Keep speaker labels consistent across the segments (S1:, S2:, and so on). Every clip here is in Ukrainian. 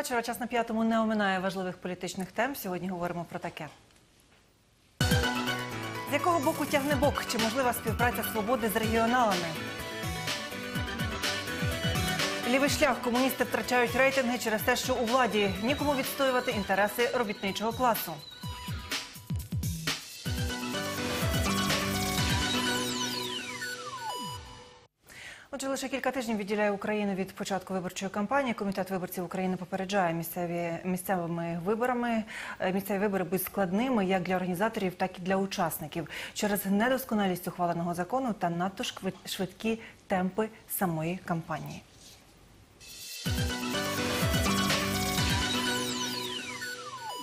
S1: вечора. Час на п'ятому не оминає важливих політичних тем. Сьогодні говоримо про таке. З якого боку тягне бок? Чи можлива співпраця свободи з регіоналами? Лівий шлях комуністи втрачають рейтинги через те, що у владі нікому відстоювати інтереси робітничого класу. Отже, лише кілька тижнів відділяє Україну від початку виборчої кампанії. Комітет виборців України попереджає місцеві місцевими виборами. Е, Місцеві вибори будуть складними як для організаторів, так і для учасників через недосконалість ухваленого закону та надто швидкі темпи самої кампанії.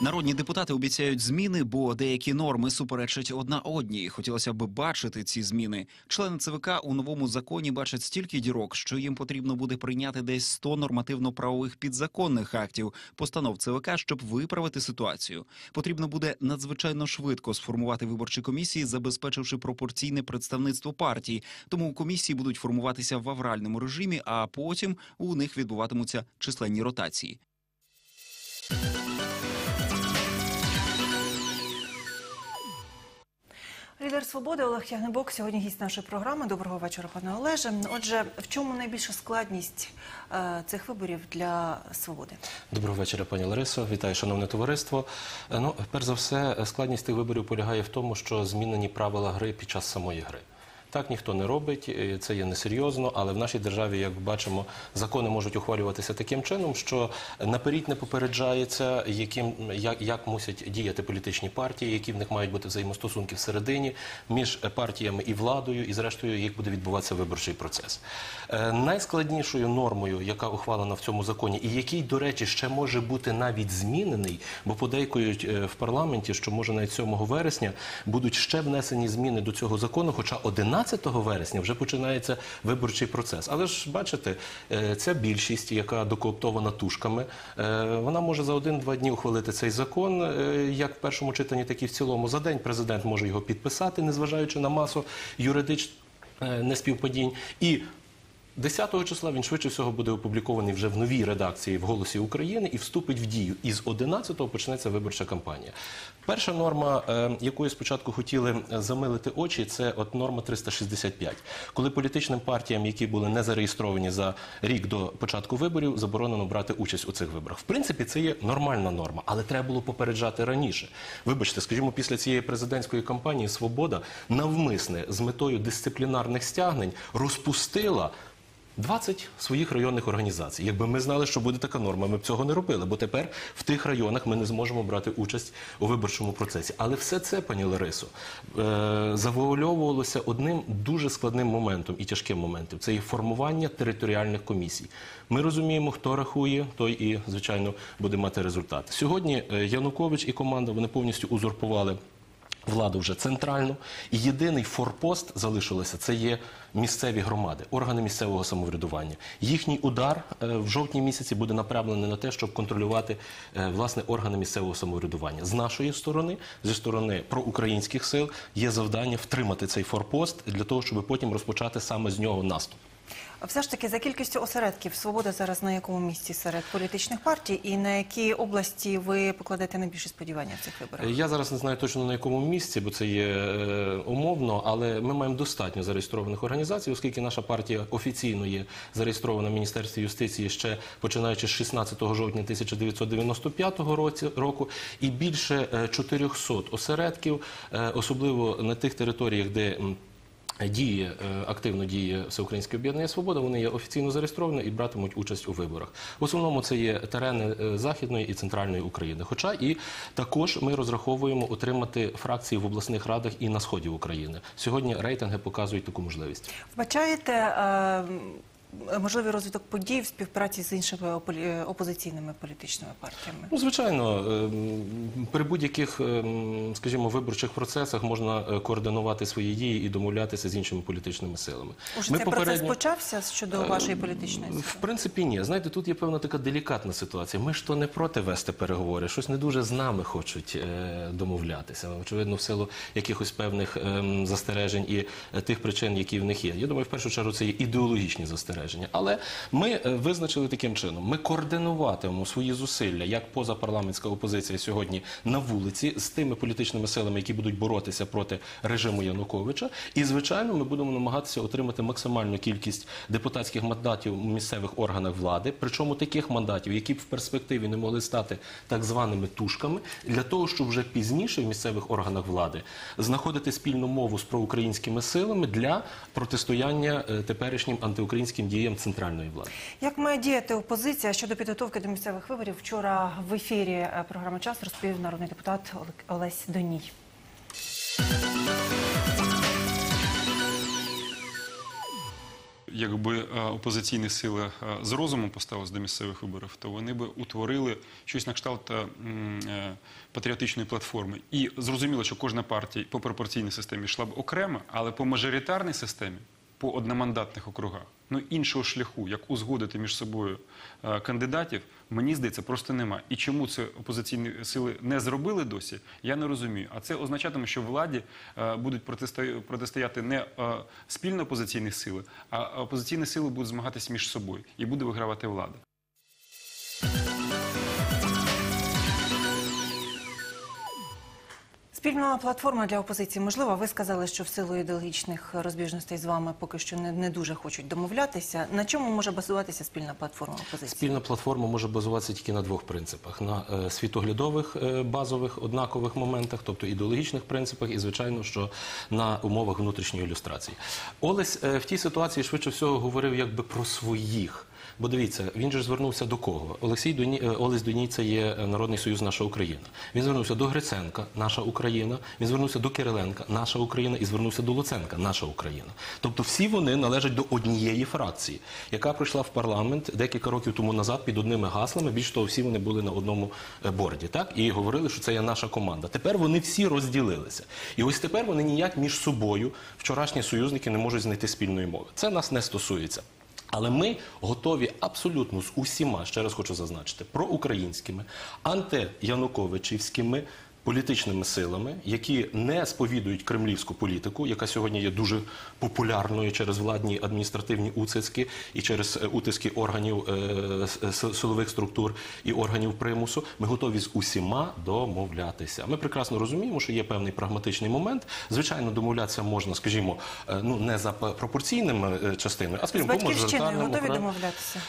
S2: Народні депутати обіцяють зміни, бо деякі норми суперечать одна одній. Хотілося б бачити ці зміни. Члени ЦВК у новому законі бачать стільки дірок, що їм потрібно буде прийняти десь 100 нормативно-правових підзаконних актів постанов ЦВК, щоб виправити ситуацію. Потрібно буде надзвичайно швидко сформувати виборчі комісії, забезпечивши пропорційне представництво партій. Тому комісії будуть формуватися в авральному режимі, а потім у них відбуватимуться численні ротації.
S1: Лідер свободи Олег Ягнебок сьогодні гість нашої програми. Доброго вечора, пане Олеже. Отже, в чому найбільша складність е, цих виборів для свободи?
S3: Доброго вечора, пані Ларисо. Вітаю, шановне товариство. Е, Ну, перш за все, складність тих виборів полягає в тому, що змінені правила гри під час самої гри. Так ніхто не робить, це є несерйозно, але в нашій державі, як бачимо, закони можуть ухвалюватися таким чином, що наперед не попереджається, яким як, як мусять діяти політичні партії, які в них мають бути взаємостосунки всередині між партіями і владою, і зрештою, як буде відбуватися виборчий процес. Е, Найскладнішою нормою, яка ухвалена в цьому законі, і який, до речі, ще може бути навіть змінений, бо подейкують е, в парламенті, що може навіть 7 вересня будуть ще внесені зміни до цього закону, хоча 11 вересня вже починається виборчий процес. Але ж бачите, е, ця більшість, яка докооптована тушками, е, вона може за один-два дні ухвалити цей закон, е, як в першому читанні, так і в цілому. За день президент може його підписати, незважаючи на масу юридичних неспівпадінь. І 10 числа він швидше всього буде опублікований вже в новій редакції в Голосі України і вступить в дію. І з 11-го почнеться виборча кампанія. Перша норма, е, якою спочатку хотіли е, замилити очі, це от норма 365. Коли політичним партіям, які були не зареєстровані за рік до початку виборів, заборонено брати участь у цих виборах. В принципі, це є нормальна норма, але треба було попереджати раніше. Вибачте, скажімо, після цієї президентської кампанії Свобода навмисне з метою дисциплінарних стягнень розпустила. 20 своїх районних організацій. Якби ми знали, що буде така норма, ми б цього не робили. Бо тепер в тих районах ми не зможемо брати участь у виборчому процесі. Але все це, пані Ларисо, е, завуальовувалося одним дуже складним моментом і тяжким моментом. Це є формування територіальних комісій. Ми розуміємо, хто рахує, той і звичайно буде мати результат. Сьогодні е, Янукович і команда вони повністю узурпували владу вже центральну. І єдиний форпост залишилося це є місцеві громади, органи місцевого самоврядування. Їхній удар е, в жовтні місяці буде направлений на те, щоб контролювати е, власне органи місцевого самоврядування. З нашої сторони, зі сторони проукраїнських сил, є завдання втримати цей форпост для того, щоб потім розпочати саме з нього наступ.
S1: Все ж таки, за кількістю осередків, свобода зараз на якому місці серед політичних партій, і на які області ви покладете найбільше сподівання в цих виборах?
S3: Я зараз не знаю точно на якому місці, бо це є е, умовно, але ми маємо достатньо зареєстрованих організацій, оскільки наша партія офіційно є зареєстрована в Міністерстві юстиції ще починаючи з 16 жовтня 1995 році, року, і більше е, 400 осередків, е, особливо на тих територіях, де Діє е, активно діє Всеукраїнське об'єднання Свобода. Вони є офіційно зареєстровані і братимуть участь у виборах. В основному це є терени е, західної і центральної України. Хоча і також ми розраховуємо отримати фракції в обласних радах і на сході України. Сьогодні рейтинги показують таку можливість.
S1: Вбачаєте е, можливий розвиток подій в співпраці з іншими е, опозиційними політичними партіями?
S3: Ну, звичайно, ем, при будь-яких, ем, скажімо, виборчих процесах можна е, координувати свої дії і домовлятися з іншими політичними силами.
S1: Уже цей процес почався щодо вашої політичної сили?
S3: В принципі, ні. Знаєте, тут є певна така делікатна ситуація. Ми ж то не проти вести переговори, щось не дуже з нами хочуть е, домовлятися. Очевидно, в силу якихось певних ем, застережень і е, тих причин, які в них є. Я думаю, в першу чергу це є ідеологічні застереження. Застереження. Але ми е, визначили таким чином: ми координуватимемо свої зусилля як позапарламентська опозиція сьогодні на вулиці з тими політичними силами, які будуть боротися проти режиму Януковича. І звичайно, ми будемо намагатися отримати максимальну кількість депутатських мандатів у місцевих органах влади, причому таких мандатів, які б в перспективі не могли стати так званими тушками, для того, щоб вже пізніше в місцевих органах влади знаходити спільну мову з проукраїнськими силами для протистояння е, теперішнім антиукраїнським діям центральної влади.
S1: Як має діяти опозиція щодо підготовки до місцевих виборів? Вчора в ефірі е, програми час розповів народний депутат Олесь Доній.
S4: Якби е, опозиційні сили е, з розумом поставились до місцевих виборів, то вони би утворили щось на кшталт патріотичної платформи. І зрозуміло, що кожна партія по пропорційній системі йшла б окремо, але по мажоритарній системі, по одномандатних округах, ну іншого шляху, як узгодити між собою е, кандидатів, мені здається, просто нема. І чому це опозиційні сили не зробили досі, я не розумію. А це означатиме, що владі е, будуть протисто- протистояти не е, спільно опозиційні сили, а опозиційні сили будуть змагатись між собою і буде вигравати влада.
S1: Спільна платформа для опозиції можлива. Ви сказали, що в силу ідеологічних розбіжностей з вами поки що не, не дуже хочуть домовлятися. На чому може базуватися спільна платформа опозиції?
S3: Спільна платформа може базуватися тільки на двох принципах: на е, світоглядових е, базових однакових моментах, тобто ідеологічних принципах, і звичайно, що на умовах внутрішньої ілюстрації. Олесь е, в тій ситуації швидше всього говорив якби про своїх. Бо дивіться, він же звернувся до кого? Олексій Доні... е, Олесь Доній це є е, Народний Союз Наша Україна. Він звернувся до Гриценка, наша Україна. Він звернувся до Кириленка, наша Україна, і звернувся до Луценка, наша Україна. Тобто всі вони належать до однієї фракції, яка прийшла в парламент декілька років тому назад під одними гаслами. Більш того, всі вони були на одному е, борді, так і говорили, що це є наша команда. Тепер вони всі розділилися, і ось тепер вони ніяк між собою, вчорашні союзники, не можуть знайти спільної мови. Це нас не стосується. Але ми готові абсолютно з усіма, ще раз хочу зазначити, проукраїнськими, антиянуковичівськими політичними силами, які не сповідують кремлівську політику, яка сьогодні є дуже популярною через владні адміністративні уцицьки і через е, утиски органів е, с- силових структур і органів примусу. Ми готові з усіма домовлятися. Ми прекрасно розуміємо, що є певний прагматичний момент. Звичайно, домовлятися можна, скажімо, е, ну не за пропорційними е, частиною, а скажімо, по мажоритарним
S1: готові домовлятися?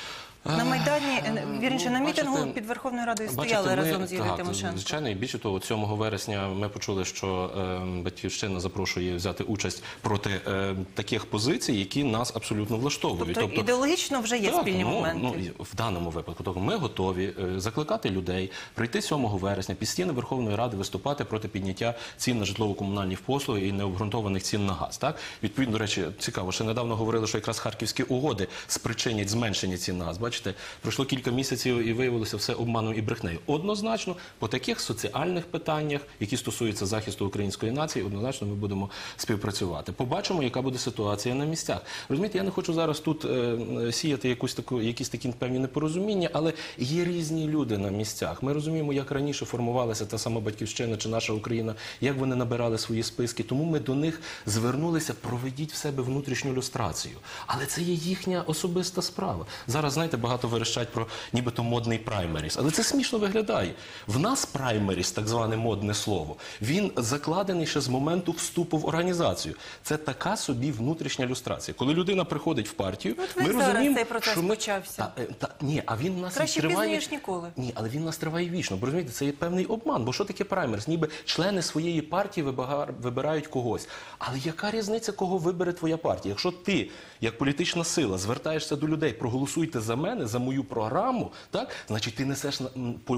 S1: На Майдані, е, вірніше, на
S3: ну,
S1: мітингу
S3: бачите,
S1: під Верховною Радою
S3: Бачите,
S1: стояли
S3: ми-
S1: разом з Юлією Тимошенко.
S3: Звичайно, і більше того, 7 вересня ми почули, що е, батьківщина запрошує взяти участь проти е, таких позицій, які нас абсолютно влаштовують.
S1: Тобто, ідеологічно вже є
S3: Так,
S1: спільні
S3: ну,
S1: моменти.
S3: Ну, в даному випадку тобто ми готові е, закликати людей прийти 7 вересня під стіни Верховної Ради виступати проти підняття цін на житлово-комунальні послуги і необґрунтованих цін на газ. Так відповідно, до речі, цікаво, ще недавно говорили, що якраз харківські угоди спричинять зменшення цін на газ. Бачите, пройшло кілька місяців і виявилося все обманом і брехнею. Однозначно, по таких соціальних питаннях, які стосуються захисту української нації, однозначно ми будемо співпрацювати. Побачимо, яка буде ситуація на місцях. Розумієте, я не хочу зараз тут е, сіяти якусь таку, якісь такі певні непорозуміння, але є різні люди на місцях. Ми розуміємо, як раніше формувалася та сама батьківщина чи наша Україна, як вони набирали свої списки. Тому ми до них звернулися, проведіть в себе внутрішню люстрацію. Але це є їхня особиста справа. Зараз знаєте, багато верещать про нібито модний праймеріс, але це смішно виглядає. В нас праймеріс, так зване модне слово, він закладений ще з моменту вступу в організацію. Це така собі внутрішня люстрація. Коли людина приходить в партію,
S1: от ви
S3: ми
S1: зараз
S3: розуміємо,
S1: цей процес
S3: що ми...
S1: почався.
S3: Та, е, та, ні, а він нас
S1: Краще
S3: триває...
S1: ніж ніколи.
S3: Ні, але він нас триває вічно. Бо розумієте, це є певний обман. Бо що таке праймерс? Ніби члени своєї партії вибирають когось. Але яка різниця, кого вибере твоя партія? Якщо ти, як політична сила, звертаєшся до людей, проголосуйте за мене, за мою програму, так значить ти несеш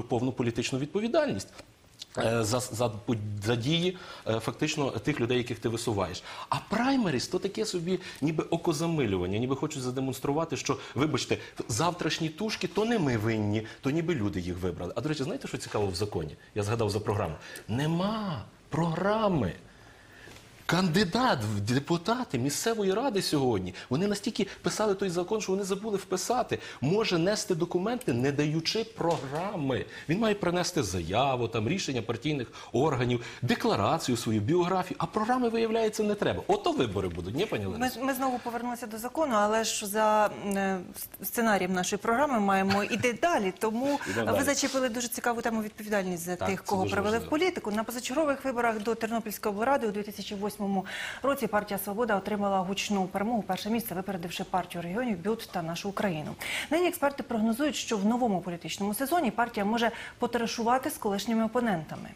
S3: повну політичну відповідальність. е, За, за, за дії е, фактично тих людей, яких ти висуваєш. А праймеріс то таке собі ніби окозамилювання, ніби хочуть задемонструвати, що, вибачте, завтрашні тушки то не ми винні, то ніби люди їх вибрали. А до речі, знаєте, що цікаво в законі? Я згадав за програму. Нема програми. Кандидат в депутати місцевої ради сьогодні. Вони настільки писали той закон, що вони забули вписати. Може нести документи, не даючи програми. Він має принести заяву, там рішення партійних органів, декларацію свою, біографію. А програми, виявляється, не треба. Ото вибори будуть, ні, пані
S1: Ми, ми знову повернулися до закону, але ж за е, сценарієм нашої програми маємо іти далі. Тому ви
S3: далі.
S1: зачепили дуже цікаву тему відповідальність за
S3: Так,
S1: тих, кого
S3: дуже
S1: привели в політику. На позачергових виборах до Тернопільської облради у 2008 році партія Свобода отримала гучну перемогу. Перше місце випередивши партію регіонів БЮТ та нашу Україну. Нині експерти прогнозують, що в новому політичному сезоні партія може потаришувати з колишніми опонентами.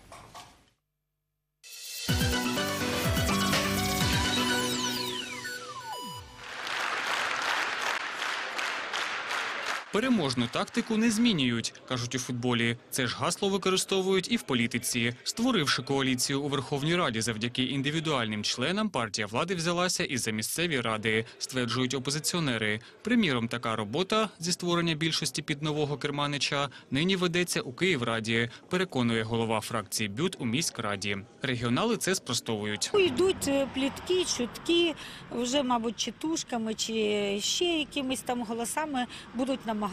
S5: Переможну тактику не змінюють, кажуть у футболі. Це ж гасло використовують і в політиці. Створивши коаліцію у Верховній Раді завдяки індивідуальним членам, партія влади взялася і за місцеві ради, стверджують опозиціонери. Приміром, така робота зі створення більшості під нового керманича нині ведеться у Київраді, переконує голова фракції БЮТ у міськраді. Регіонали це спростовують.
S6: Йдуть е, плітки, чутки, вже, мабуть, чи тушками, чи ще якимись там голосами будуть намагатися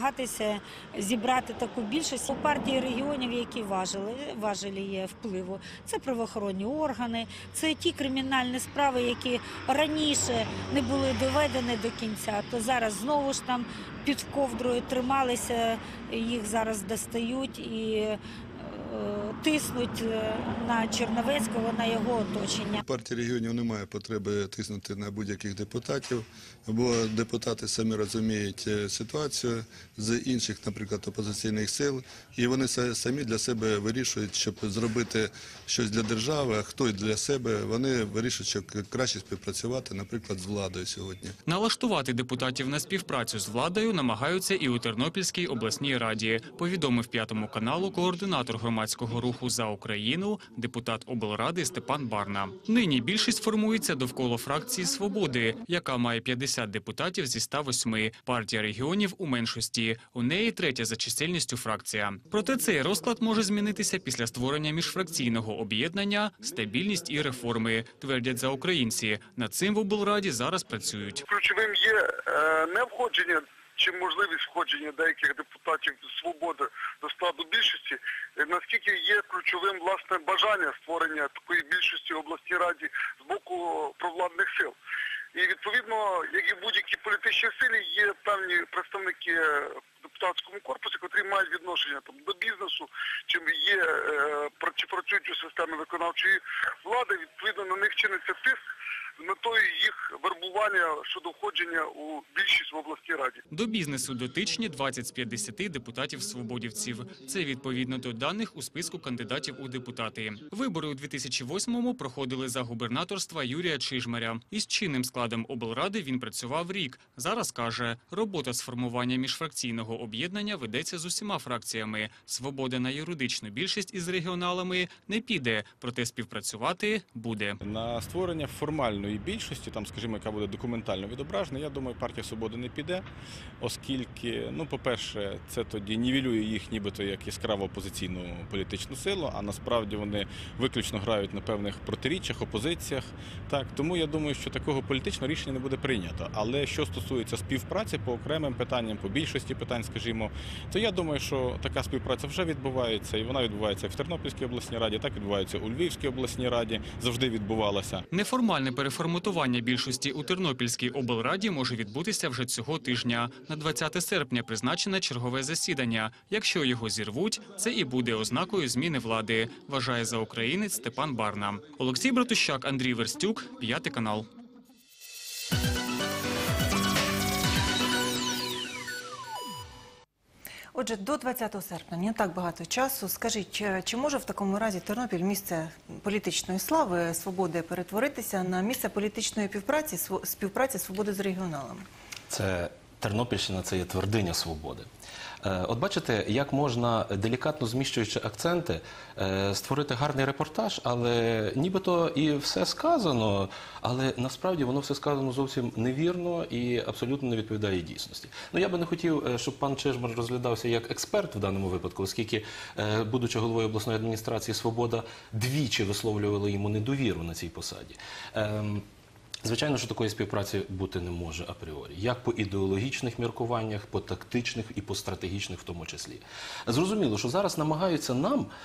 S6: зібрати таку більшість. У партії регіонів, які важили, важелі є впливу, це правоохоронні органи, це ті кримінальні справи, які раніше не були доведені до кінця, то зараз знову ж там під ковдрою трималися, їх зараз достають і тиснуть е, на Черновецького, на його оточення.
S7: Партія регіонів не має потреби тиснути на будь-яких депутатів, бо депутати самі розуміють е, ситуацію з інших, наприклад, опозиційних сил, і вони самі для себе вирішують, щоб зробити щось для держави, а хто для себе. Вони вирішують, що краще співпрацювати, наприклад, з владою сьогодні.
S5: Налаштувати депутатів на співпрацю з владою намагаються і у Тернопільській обласній раді. Повідомив п'ятому каналу координатор громадського руху за Україну, депутат облради Степан Барна. Нині більшість формується довкола фракції Свободи, яка має 50 депутатів зі 108. Партія регіонів у меншості. У неї третя за чисельністю фракція. Проте цей розклад може змінитися після створення міжфракційного об'єднання стабільність і реформи. Твердять за українці. Над цим в облраді зараз працюють.
S8: ключовим є е, не входження чи можливість входження деяких депутатів свободи до складу більшості, е, наскільки є ключовим власне бажання створення такої більшості в обласній раді з боку провладних сил. І відповідно, як і в будь-якій політичній силі, є певні представники е, депутатському корпусі, котрі мають відношення там до бізнесу, чи є е, чи працюють у системі виконавчої влади. Відповідно на них чиниться тиск з метою їх вербування щодо входження у більшість в обласній раді.
S5: До бізнесу дотичні 20 з 50 депутатів-свободівців. Це відповідно до даних у списку кандидатів у депутати. Вибори у 2008-му проходили за губернаторства Юрія Чижмаря. Із чинним складом облради він працював рік. Зараз каже, робота з формування міжфракційного об'єднання ведеться з усіма фракціями. Свобода на юридичну більшість із регіоналами не піде, проте співпрацювати буде.
S9: На створення формальної більшості, там, скажімо, яка буде документально відображена, я думаю, партія Свободи не піде, оскільки, ну, по-перше, це тоді нівелює їх нібито як яскраво опозиційну політичну силу, а насправді вони виключно грають на певних протиріччях, опозиціях. Так, тому я думаю, що такого політичного рішення не буде прийнято. Але що стосується співпраці по окремим питанням, по більшості питань, скажімо, то я думаю, що така співпраця вже відбувається, і вона відбувається як в Тернопільській обласній раді, так відбувається у Львівській обласній раді, завжди відбувалася.
S5: Неформальне переформатування більшості у Тернопільській облраді може відбутися вже цього тижня. На 20 серпня призначене чергове засідання. Якщо його зірвуть, це і буде ознакою зміни влади, вважає за українець Степан Барна. Олексій Братущак, Андрій Верстюк, п'ятий канал.
S1: Отже, до 20 серпня не так багато часу. Скажіть, чи чи може в такому разі Тернопіль місце політичної слави, свободи перетворитися на місце політичної співпраці, співпраці свободи з регіоналами?
S3: Це Тернопільщина це є твердиня свободи. Е, От бачите, як можна делікатно зміщуючи акценти, е, створити гарний репортаж, але нібито і все сказано, але насправді воно все сказано зовсім невірно і абсолютно не відповідає дійсності. Ну я би не хотів, е, щоб пан Чижмар розглядався як експерт в даному випадку, оскільки, будучи головою обласної адміністрації, свобода двічі висловлювала йому недовіру на цій посаді. Звичайно, що такої співпраці бути не може апріорі, як по ідеологічних міркуваннях, по тактичних і по стратегічних в тому числі. Зрозуміло, що зараз намагаються нам